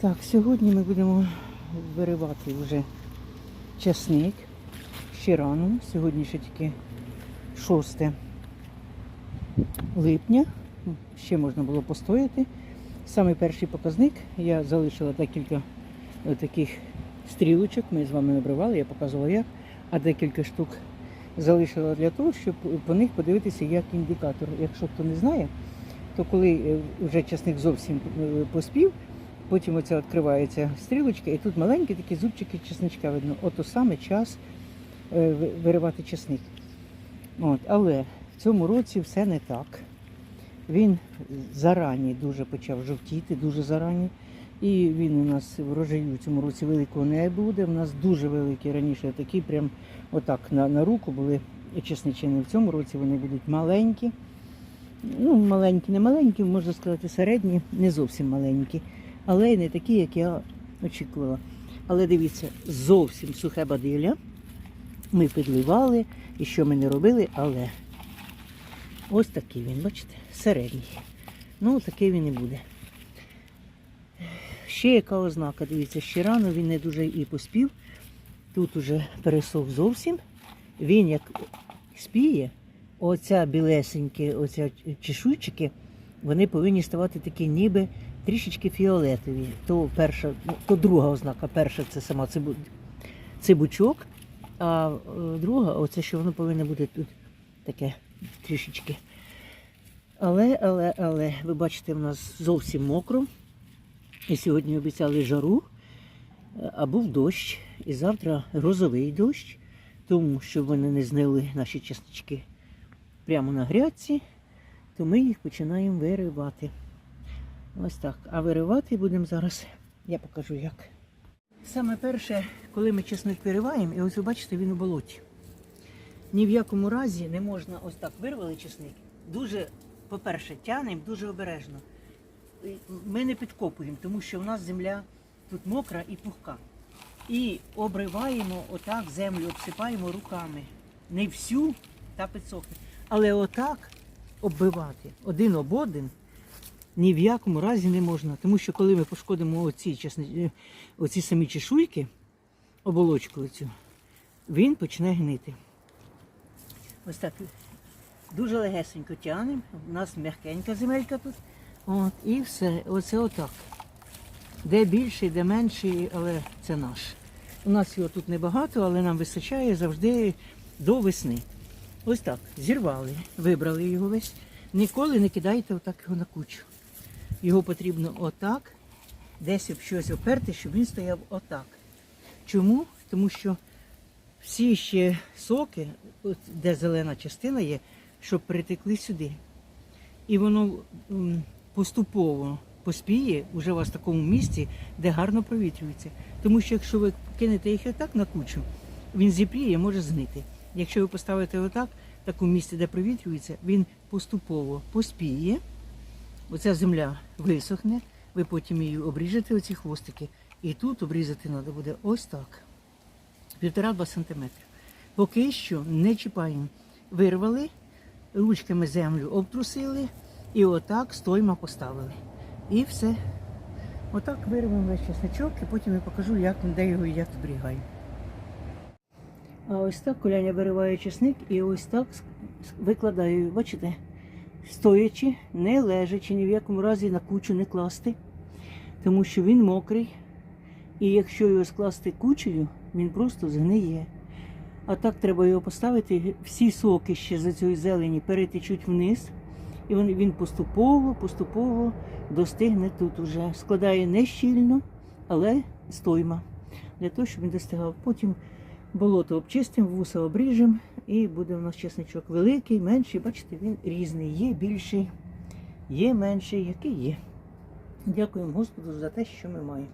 Так, сьогодні ми будемо виривати вже часник. Ще рано. Сьогодні ще тільки 6 липня. Ще можна було постояти. Саме перший показник я залишила декілька е, таких стрілочок. Ми з вами набривали, я показувала як, а декілька штук залишила для того, щоб по них подивитися як індикатор. Якщо хто не знає, то коли е, вже часник зовсім е, поспів, потім оця відкривається стрілочка, і тут маленькі такі зубчики чесничка видно. Ото саме час е, виривати чесник. От, але в цьому році все не так. Він зарані дуже почав жовтіти, дуже зарані. І він у нас врожаю в цьому році великого не буде. У нас дуже великі раніше такі, прям отак на, на руку були чесничини. В цьому році вони будуть маленькі. Ну, маленькі, не маленькі, можна сказати, середні, не зовсім маленькі, але й не такі, як я очікувала. Але дивіться, зовсім сухе бадилля. Ми підливали, і що ми не робили, але ось такий він, бачите, середній. Ну, такий він і буде. Ще яка ознака, дивіться, ще рано він не дуже і поспів. Тут уже пересох зовсім. Він як спіє, оця білесенькі, оця чешуйчики, вони повинні ставати такі ніби трішечки фіолетові. То перша, ну, то друга ознака. Перша це сама цибу, цибучок, а е, друга, оце що воно повинно бути тут таке трішечки. Але, але, але, ви бачите, в нас зовсім мокро. І сьогодні обіцяли жару, а був дощ. І завтра грозовий дощ, тому що вони не знили наші чеснички прямо на грядці, то ми їх починаємо виривати. Ось так. А виривати будемо зараз, я покажу як. Саме перше, коли ми чесник вириваємо, і ось ви бачите, він у болоті. Ні в якому разі не можна ось так вирвали чесник. Дуже, по-перше, тянемо дуже обережно. Ми не підкопуємо, тому що в нас земля тут мокра і пухка. І обриваємо отак землю, обсипаємо руками. Не всю та підсохне. Але отак оббивати один об один ні в якому разі не можна. Тому що коли ми пошкодимо оці, чесни, оці самі чешуйки, оболочку оцю, він почне гнити. Ось так дуже легесенько тягнемо. У нас м'якенька земелька тут. От, і все. Оце отак. Де більший, де менший, але це наш. У нас його тут небагато, але нам вистачає завжди до весни. Ось так. Зірвали, вибрали його весь. Ніколи не кидайте отак його на кучу. Його потрібно отак, десь об щось оперти, щоб він стояв отак. Чому? Тому що всі ще соки, от де зелена частина є, щоб притекли сюди. І воно поступово поспіє уже у вас в такому місці, де гарно провітрюється. Тому що якщо ви кинете їх отак на кучу, він зіпріє, може знити. Якщо ви поставите отак, в такому місці, де провітрюється, він поступово поспіє. Оця земля висохне, ви потім її обріжете, оці хвостики, і тут обрізати треба буде ось так. Півтора-два сантиметри. Поки що не чіпаємо. Вирвали, ручками землю обтрусили і отак стойма поставили. І все. Отак вирвемо весь чесночок, і потім я покажу, як, де його і як зберігаю. А ось так коляня вириває чесник і ось так викладаю, бачите, стоячи, не лежачи, ні в якому разі на кучу не класти, тому що він мокрий. І якщо його скласти кучею, він просто згниє. А так треба його поставити, всі соки ще за цієї зелені перетечуть вниз, і він, поступово, поступово достигне тут уже. Складає не щільно, але стойма. Для того, щоб він достигав. Потім болото обчистимо, вуса обріжемо, і буде у нас чесничок великий, менший. Бачите, він різний. Є більший, є менший, який є. Дякуємо Господу за те, що ми маємо.